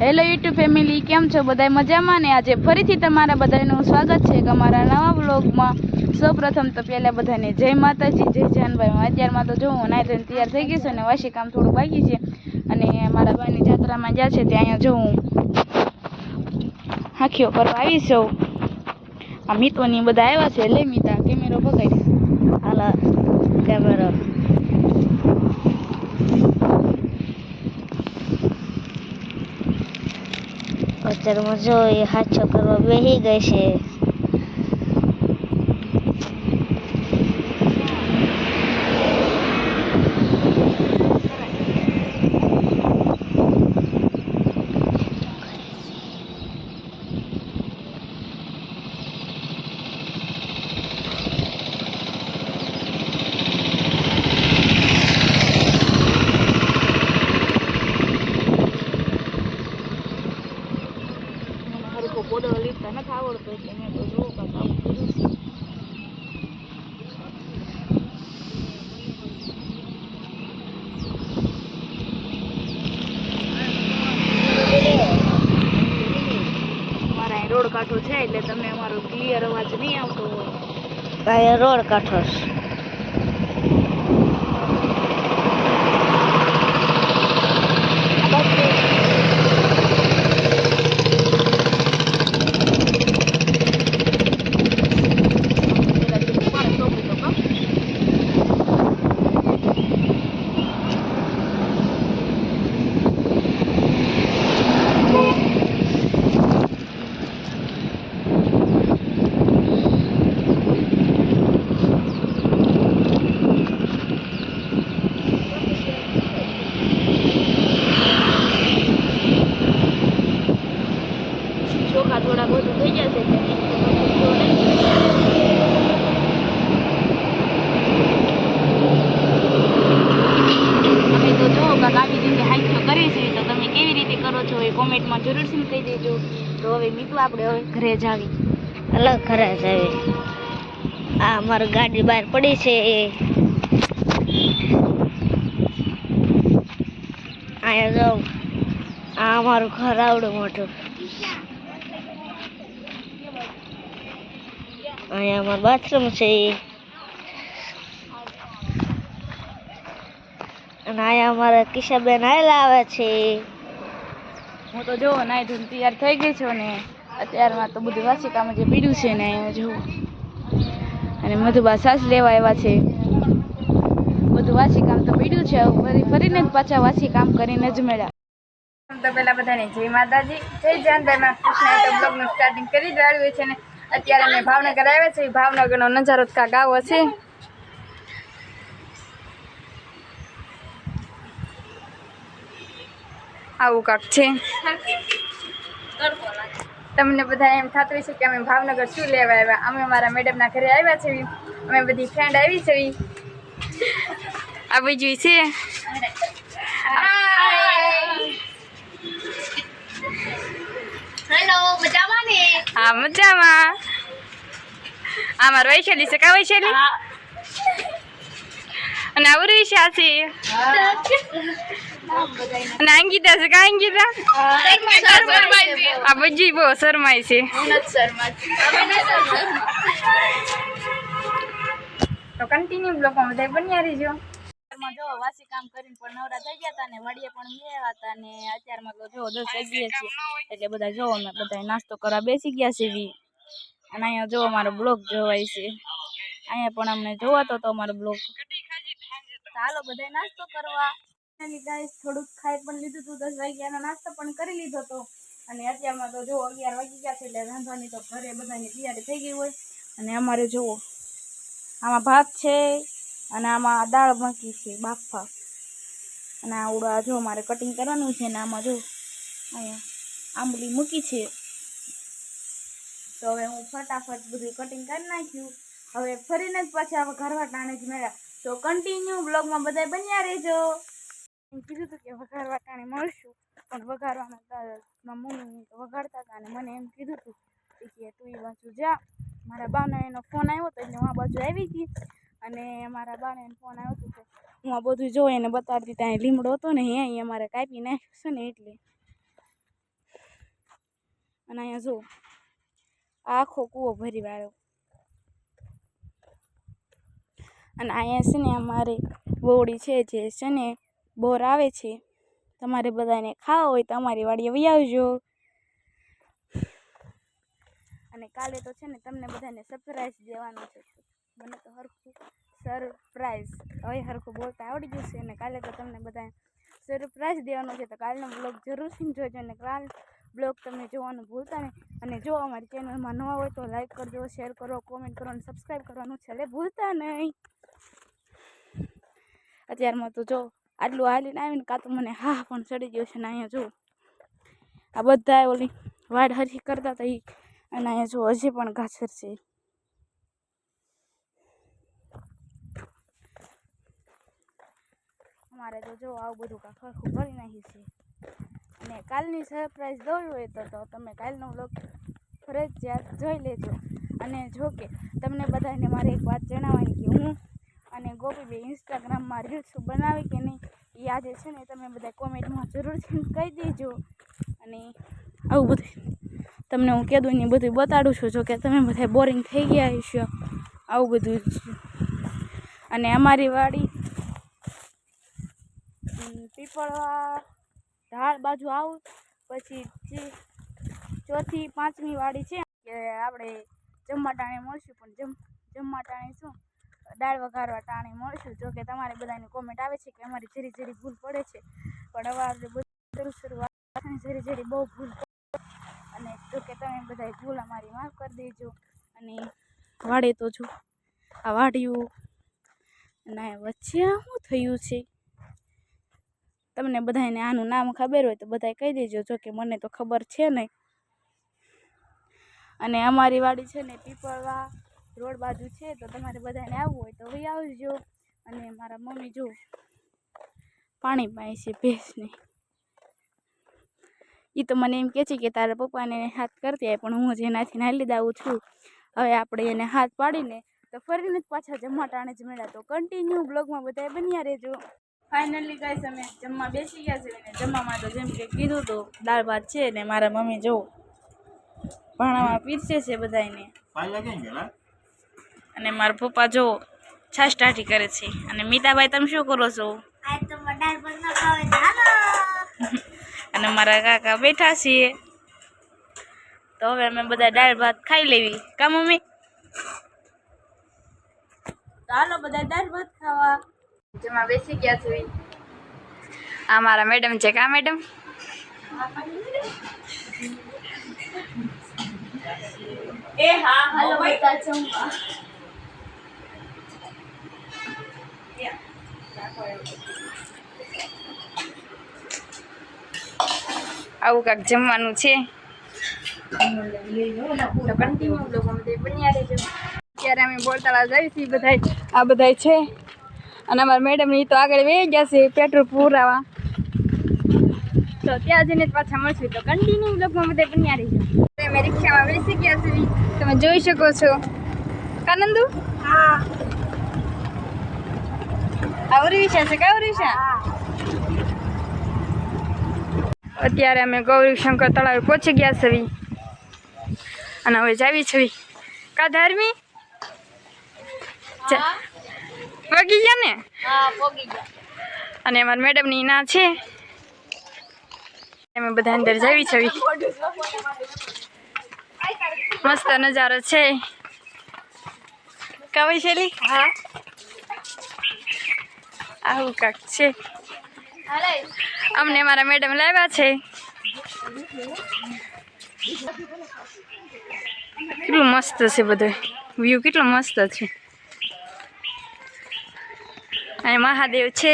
Hello YouTube family કેમ છો બધા મજામાં ને આજે ફરીથી તમારા બધાનું સ્વાગત છે અમારા નવા બ્લોગમાં સૌપ્રથમ તો પહેલાં બધાને જય માતાજી, જય જાનભાઈ. અત્યારમાં તો જો હું નાઈ ધોઈને તૈયાર થઈ ગઈ છું અને વાસી કામ થોડું બાકી છે. અને મારા ભાઈની જાત્રામાં જ્યાં છે ત્યાં અહીંયા જો હું હાંખીઓ આવી છું. આ મિત્રોની બધા આવ્યા છે. લે મિતા, કેમેરો પકડ. હાલા, કેમેરો. અત્યારમાં મજો એ હાચો કરવા બેસી ગઈ છે. પોદળો લીધતા નથી આવડતો એટલે મેં તો જોવું કાંઈક આવું કર્યું છે રોડ કાંઠો છે એટલે તમને અમારો ક્લિયર અવાજ નહીં આવતો હોય. રોડ કાંઠો છે પેલા જેવું પણ સોંપું તો કામ ચોખા થોડા બધું થઈ જશે એટલે મેં કીધું તો નહીં. અમે તો જો કાંક આવી રીતે હાઈક્યો કરી છે તો તમે કેવી રીતે કરો છો એ કોમેન્ટમાં જરૂરથી કહી દેજો તો હવે મીઠું આપણે હવે ઘરે જાવી અલગ ઘરે છે આ અમારી ગાડી બહાર પડી છે. અહીંયા જાઉં આ અમારું ઘર આવડું મોટું. અહીંયા અમારું બાથરૂમ છે. અને અહીંયા અમારા કિશાબેન આવેલા આવે છે. હું તો જો નાઈ ધોઈને તૈયાર થઈ ગઈ છું ને અત્યારમાં તો બધું વાસી કામ જે પીડ્યું છે ને અહીંયા જુઓ અને મધુબા સાસ લેવા આવ્યા છે. બધું વાસી કામ તો પીડ્યું છે ફરી ફરીને જ પાછા વાસી કામ કરીને જ મળ્યા. તો પેલા બધાને જય માતાજી, જય જાનભાઈમાં કૃષ્ણ બ્લોગનું સ્ટાર્ટિંગ કરી જ વાળ્યું છે ને. અત્યારે અમે ભાવનગર આવ્યા છે ભાવનગરનો નજારો કાંક આવો છે આવું કાંક છે. તમને બધા એમ થતું હશે કે અમે ભાવનગર શું લેવા આવ્યા? અમે મારા મેડમના ઘરે આવ્યા છે અમે બધી ફ્રેન્ડ આવી છે. આ બીજું છે. હેલો મજામાં ને? હા મજામાં. આ મારો વૈશાલી છે કા વૈશાલી અને ಶಾಸಿ કા અંકિતા બહુ શરમાય છે. તો કન્ટિન્યુ બ્લોગમાં બધા બન્યા રહીજો. અત્યારમાં જો વાસી કામ કરીને પણ નવરા થઈ ગયા હતા ને વડીએ પણ ગયા હતા ને અત્યારમાં તો જો દસ વાગીએ છીએ એટલે બધા જો અમે બધા નાસ્તો કરવા બેસી ગયા છે વી. અને અહીંયા જો અમારો બ્લોગ જોવાય છે. અહીંયા પણ અમને જોવાતો હતો અમારો બ્લોગ. ચાલો બધા નાસ્તો કરવા. અને ગાઈસ થોડુંક ખાઈ પણ લીધું હતું દસ વાગ્યાનો નાસ્તો પણ કરી લીધો હતો અને અત્યારમાં તો જો અગિયાર વાગી ગયા છે એટલે રાંધવાની તો ઘરે બધાની તૈયારી થઈ ગઈ હોય. અને અમારે જુઓ આમાં ભાત છે અને આમાં દાળ ભાંકી છે, બાફા. અને આવડા જો મારે કટિંગ કરવાનું છે ને આમાં જો અહીંયા આંબલી મૂકી છે. તો હવે હું ફટાફટ બધું કટિંગ કરી નાખ્યું. હવે ફરીને જ પાછા ઘરવા ટાણે જ મળ્યા તો કન્ટિન્યુ બ્લોગમાં બધા બન્યા રહેજો. કીધું હતું કે વઘારવા ટાણે મળશું, પણ મારા મમ્મી તો વઘારતા હતા અને મને એમ કીધું હતું કે તું એ બાજુ જા. મારા બાનો એનો ફોન આવ્યો હતો એટલે હું આ બાજુ આવી ગઈ. અને મારા બાને એનો ફોન આવ્યો હતો હું આ બધું જોઈ એને બતાડતી ત્યાં લીમડો હતો ને અહીંયા મારે કાપી નાખ્યું છે ને એટલે. અને અહીંયા જો, આખો કૂવો ભરી વાળ્યો અને અહીંયા છે ને અમારે બોવડી છે જે છે ને બોર આવે છે. તમારે બધાને ખાવા હોય તો અમારી વાડીએ વહી આવજો. અને કાલે તો છે ને તમને બધાને સરપ્રાઈઝ દેવાનો છે. મને તો હરખું સરપ્રાઈઝ હવે હરખું બોલતા આવડી ગયું છે અને કાલે તો તમને બધાને સરપ્રાઈઝ દેવાનો છે. તો કાલનો બ્લોગ જરૂરથી જોજો અને કાલ બ્લોગ તમે જોવાનું ભૂલતા નહીં. અને જો અમારી ચેનલમાં નવા હોય તો લાઈક કરજો શેર કરો કોમેન્ટ કરો અને સબસ્ક્રાઈબ કરવાનું છેલ્લે ભૂલતા નહીં. અત્યારમાં તો જો આટલું હાલીને આવીને કાં તો મને હા પણ ચડી ગયો છે ને અહીંયા જો. આ બધા ઓલી વાડ હરી કરતા હતા અને અહીંયા જો હજી પણ ઘાસર છે. અમારે તો જો આવું બધું કાંક હરખું કરી નાખી છે. અને કાલની સરપ્રાઈઝ દોવી હોય તો તમે કાલનો વ્લોગ ફરજિયાત જોઈ લેજો. અને જો કે તમને બધાને મારે એક વાત જણાવવાની કે હું અને ગોપી બે ઇન્સ્ટાગ્રામમાં રીલ્સ બનાવે કે નહીં, એ આજે છે ને તમે બધા કોમેન્ટમાં જરૂરથી કહી દેજો. અને આવું બધું તમને હું કીધું ને બધું બતાડું છું જો કે તમે બધા બોરિંગ થઈ ગયા હશો. આવું બધું અને અમારી વાડી પીપળવા ઢાળ બાજુ આવું, પછી ચોથી પાંચમી વાડી છે, કે આપણે જમવા ટાણે મળશું, પણ જમ, જમવા ટાણે શું? દાળ વઘારવા ટાણે મળશું. જો કે તમારે બધાની કોમેન્ટ આવે છે કે અમારી ઝેરી ઝેરી ભૂલ પડે છે. પણ અમારે બધું શરૂઆત જરી જરી બહુ ભૂલ અને જો કે તમે બધા ભૂલ અમારી માફ કરી દેજો. અને વાડે તો જો આ વાડ્યું અને વચ્ચે શું થયું છે? તમને બધાને આનું નામ ખબર હોય તો બધાય કહી દેજો. જો કે મને તો ખબર છે નહીં. અને અમારી વાડી છે ને પીપળવા. રોડ બાજુ છે, તો તમારે બધાને આવવું હોય તો ભાઈ આવજો. અને મારા મમ્મી જો પાણી પાય છે ભેંસને. એ તો મને એમ કહે છે કે તારા પપ્પાને હાથ કરતી આવે પણ હું જ એનાથી નાલી દાવું છું. હવે આપણે એને હાથ પાડીને તો ફરીને જ પાછા જમવા ટાણે જ મળ્યા. તો કન્ટિન્યુ બ્લોગમાં બધા બન્યા રહેજો. ફાઇનલી ગાઈસ અમે જમવા બેસી ગયા છે અને જમવામાં તો જેમ કે કીધું તો દાળ ભાત છે ને મારા મમ્મી જો ભાણામાં પીરસે છે બધાને અને મારા પપ્પા જો છાશ ટાટી કરે છે. અને મીતાભાઈ તમે શું કરો છો? આજ તો દાળ ભાત ન ખાવે તો હાલો. અને મારા કાકા બેઠા છીએ. તો હવે અમે બધા દાળ ભાત ખાઈ લેવી. કા મમ્મી? ચાલો બધા દાળ ભાત ખાવા. જેમાં બેસી ગયા છે. આ મારા મેડમ છે કા મેડમ? એ હા હાલો બધા જમવા. આવું કાંક જમવાનું છે. તો કન્ટિન્યુ લોકો બન્યા રહેજો. અત્યારે અમે બોલતાળા જઈએ છીએ બધાય. આ બધાય છે. અને અમારા મેડમ એ તો આગળ વહી ગયા છે પેટ્રોલ પુરાવા. તો ત્યાં જઈને પાછા મળશું. તો કન્ટિન્યુ લોકોમાં બધા બન્યા રહીજો. અમે રિક્ષામાં બેસી ગયા છીએ. તમે જોઈ શકો છો. કાનંદુ? હા. આ ઉર્વિશા છે કા ઉર્વિશા અત્યારે અમે ગૌરી શંકર તળાવે પહોંચી ગયા છવી અને હવે જાવી છવી કા ધાર્મી? વગી પગી ગયા ને? અને અમારા મેડમની ના છે. અમે બધા અંદર જાવી છવી મસ્ત નજારો છે. કવાય શૈલી? હા. આવું કાંક છે. અમને મારા મેડમ લાવ્યા છે. કેટલું મસ્ત છે બધું. વ્યૂ કેટલો મસ્ત છે. અને મહાદેવ છે.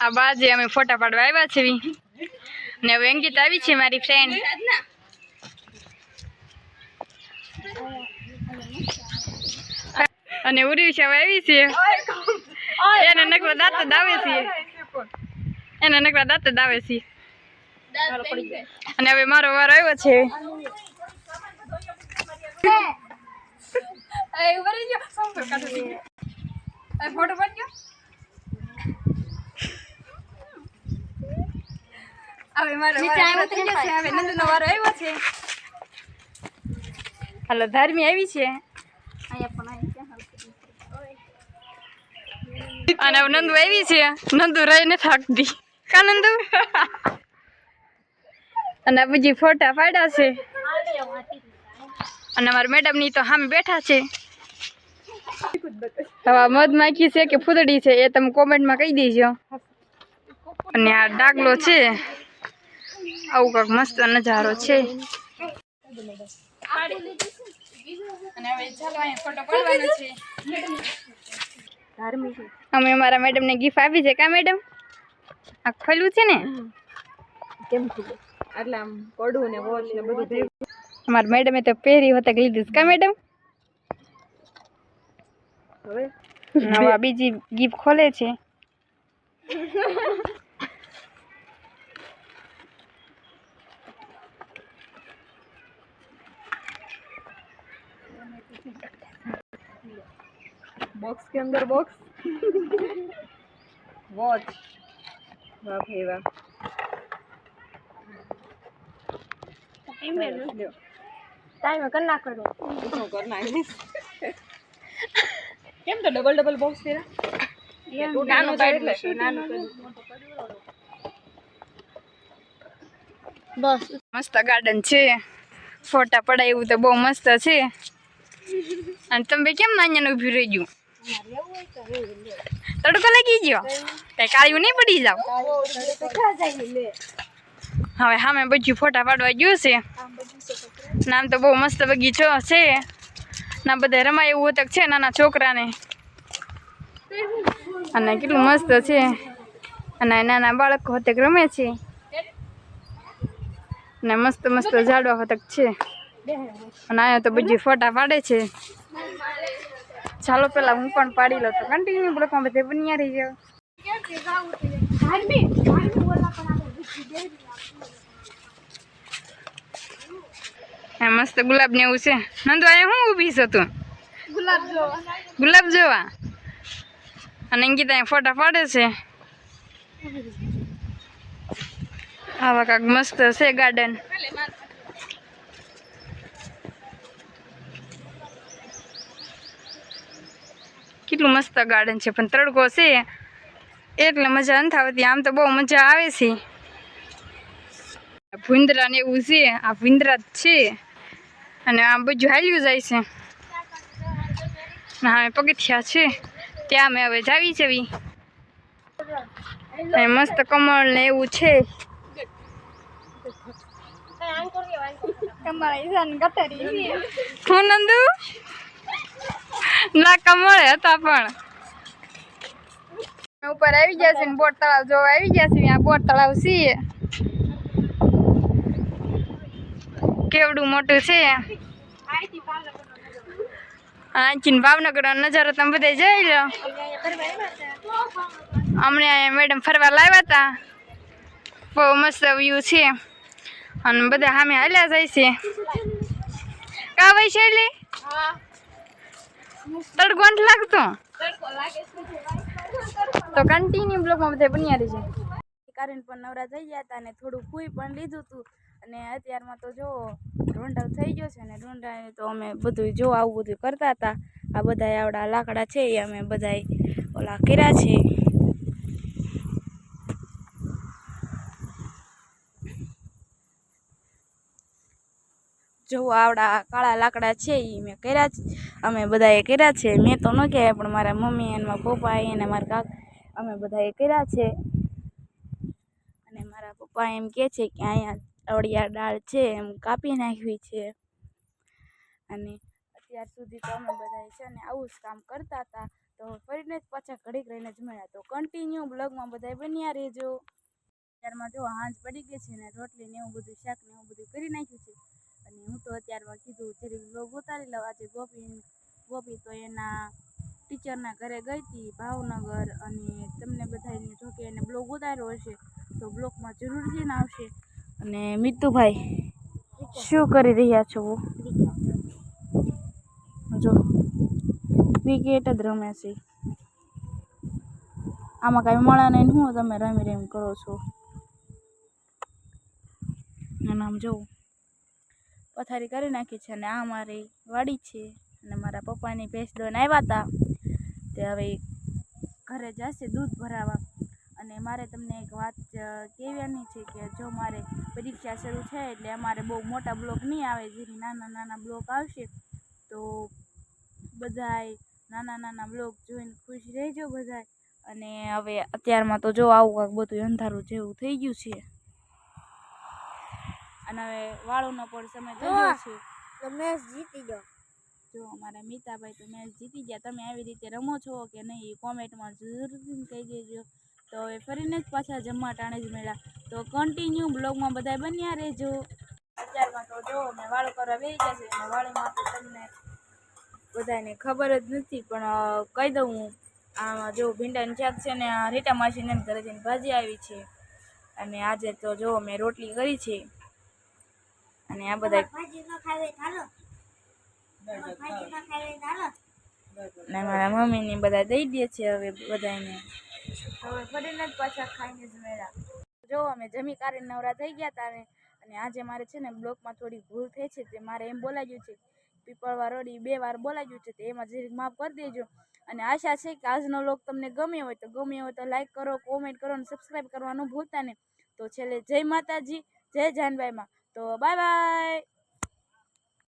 આ બાજે અમે ફોટા પાડવા આવ્યા છે ને હવે અંકિત આવી છે મારી ફ્રેન્ડ અને ઉરી છે આવી છે એને નકરા દાંત દાવે છે. એને નકરા દાંત દાવે છે. અને હવે મારો વાર આવ્યો છે. હવે મારો વારો થઈ ગયો છે આવ્યો છે. હાલો ધર્મી આવી છે. અને નંદુ આવી છે. નંદુ રહીને થાકતી કા નંદુ? અને બીજી ફોટા પાડ્યા છે. અને અમારા મેડમની તો સામે બેઠા છે. હવે મધ માખી છે કે ફૂદડી છે એ તમે કોમેન્ટમાં કહી દેજો. અને આ ડાગલો છે. આવું કંઈક મસ્ત નજારો છે. અને હવે ચાલો અહીંયા ફોટો પાડવાનો છે. અમે અમારા મેડમ ને ગિફ્ટ આપી છે કા મેડમ આ ખોલ્યું છે ને કેમ ખુલે એટલે આમ પડું ને વોચ ને બધું ભેગું અમારા મેડમે તો પહેરી હોતા લીધું છે કા મેડમ હવે હવે આ બીજી ગિફ્ટ ખોલે છે बॉक्स के अंदर बॉक्स વોચ બાપ એવા ટાઈમે કર ના કરો કેમ તો ડબલ ડબલ બોક્સ ફેરા બસ મસ્ત ગાર્ડન છે. ફોટા પડાય એવું તો બહુ મસ્ત છે. અને તમે કેમ અહીંયા ઊભી રહી ગયું? તડકો લાગી ગયો? કઈ કાળિયું નહીં પડી જાવ? હવે સામે બધું ફોટા પાડવા ગયું છે. નામ તો બહુ મસ્ત બગીચો છે ના બધા રમાય એવું હોતક છે નાના છોકરાને. અને કેટલું મસ્ત છે. અને નાના બાળકો હોતક રમે છે. અને મસ્ત મસ્ત ઝાડવા હોતક છે. અને અહીંયા તો બધી ફોટા પાડે છે. ચાલો પેલા હું પણ પાડી લઉં તો કન્ટિન્યુ બ્લોકમાં બધે બન્યા રહી જાવ મસ્ત ગુલાબ ને એવું છે. નંદુ અહીંયા હું ઊભી છો તું? ગુલાબ જોવા. અને અંકિતા અહીંયા ફોટા પાડે છે. આવા કાંક મસ્ત છે ગાર્ડન કેટલું મસ્ત ગાર્ડન છે, પણ તડકો છે. એટલે મજા નથી આવતી. આમ તો બહુ મજા આવે છે. ભૂંદરા ને એવું છે, આ ભૂંદરા જ છે. અને આમ બધું હાલ્યું જાય છે. હા પગથિયા છે. ત્યાં અમે હવે જાવી જવી મસ્ત કમળ ને એવું છે. હું નંદુ. ના કમળ હતા પણ. ઉપર આવી ગયા છે ને બોટ તળાવ જોવા. આવી ગયા છે આ બોટ તળાવ છે કેવડું મોટું છે. આંચીન ભાવનગર નજારો તમે બધા જોઈ લો. અમને અહીંયા મેડમ ફરવા લાવ્યા હતા. બહુ મસ્ત વ્યૂ છે. અને બધા સામે હાલ્યા જાય છે. કા ભાઈ શૈલી? તડકો લાગતો. તો કન્ટિન્યુ બ્લોગમાં બધા બન્યા રહેશે કારણ પણ નવરા થઈ ગયા હતા અને થોડું ફૂઈ પણ લીધું હતું અને અત્યારમાં તો જો રોંઢા થઈ ગયો છે ને રોંઢા તો અમે બધું જો આવું બધું કરતા હતા. આ બધા આવડા લાકડા છે એ અમે બધા ઓલા કર્યા છે. જો આવડા કાળા લાકડા છે એ મેં કર્યા છે અમે બધાએ કર્યા છે. મેં તો ન કહેવાય, પણ મારા મમ્મી અને મારા પપ્પા અને મારા કાકા, અમે બધાએ કર્યા છે. અને મારા પપ્પા એમ કહે છે કે અહીંયા અળિયા દાળ છે, એમ કાપી નાખવી છે. અને અત્યાર સુધી તો અમે બધાએ છે ને આવું જ કામ કરતા હતા. તો ફરીને જ પાછા ઘડીક રહીને જ મળ્યા. તો કન્ટિન્યુ બ્લોગમાં બધાય બન્યા રહેજો. અત્યારમાં જો હાંજ પડી ગઈ છે ને રોટલી ને એવું બધું શાક ને એવું બધું કરી નાખ્યું છે. અને હું તો અત્યારમાં કીધું જરીક બ્લોગ ઉતારી લઉં, આજે ગોપી ગોપી તો એના ટીચરના ઘરે ગઈ હતી ભાવનગર અને તમને બધાને જો કે એને બ્લોગ ઉતાર્યો હશે, તો બ્લોગમાં જરૂરથી ને આવશે. અને મિતુભાઈ, શું કરી રહ્યા છો? જો ક્રિકેટ જ રમે છે. આમાં કાંઈ મળે નહીં શું તમે રમી રમી કરો છો. અને આમ જોવું. પથારી કરી નાખી છે અને આ મારી વાડી છે. અને મારા પપ્પાની ભેંસ દોન આવ્યા હતા તે હવે ઘરે જશે દૂધ ભરાવા. અને મારે તમને એક વાત કહેવાની છે કે જો મારે પરીક્ષા શરૂ છે એટલે અમારે બહુ મોટા બ્લોક નહીં આવે જેથી નાના નાના બ્લોક આવશે, તો બધાય નાના નાના બ્લોગ જોઈને ખુશ રહેજો બધાય. અને હવે અત્યારમાં તો જો આવું કાંક બધું અંધારું જેવું થઈ ગયું છે. અને હવે વાળોનો પણ સમય થઈ છે તો મેચ જીતી ગયો જો અમારા મીતાભાઈ તો મેચ જીતી ગયા. તમે આવી રીતે રમો છો કે નહીં કોમેન્ટમાં જરૂરથી કહી દેજો. તો હવે ફરીને જ પાછા જમવા ટાણે જ મળ્યા. તો કન્ટિન્યુ બ્લોગમાં બધા બન્યા રહેજો. અત્યારમાં તો જો મેં વાળો કરવા બેસી ગયા છે વાળીમાં તો તમને બધાને ખબર જ નથી પણ કહી દઉં હું. આમાં જો ભીંડાની શાક છે ને રીટા માસીને ઘરે જઈને ભાજી આવી છે. અને આજે તો જો મેં રોટલી કરી છે. અને આ બધા ન ચાલો ભાજી ન ને મારા બધા દઈ દે છે હવે બધાને હવે ફરીને જ પાછા ખાઈને જ મેળા. જો અમે જમી કાઢીને નવરા થઈ ગયા ને અને આજે મારે છે ને બ્લોકમાં થોડી ભૂલ થઈ છે તે મારે એમ બોલાવ્યું છે પીપળવા રોડી બે વાર બોલાવ્યું છે તે એમાં જરીક માફ કરી દેજો. અને આશા છે કે આજનો લોક તમને ગમ્યો હોય તો ગમ્યો હોય તો લાઈક કરો કોમેન્ટ કરો અને સબસ્ક્રાઈબ કરવાનું ભૂલતા નહીં. તો છેલ્લે જય માતાજી જય જાનબાઈમાં. と、バイバイ。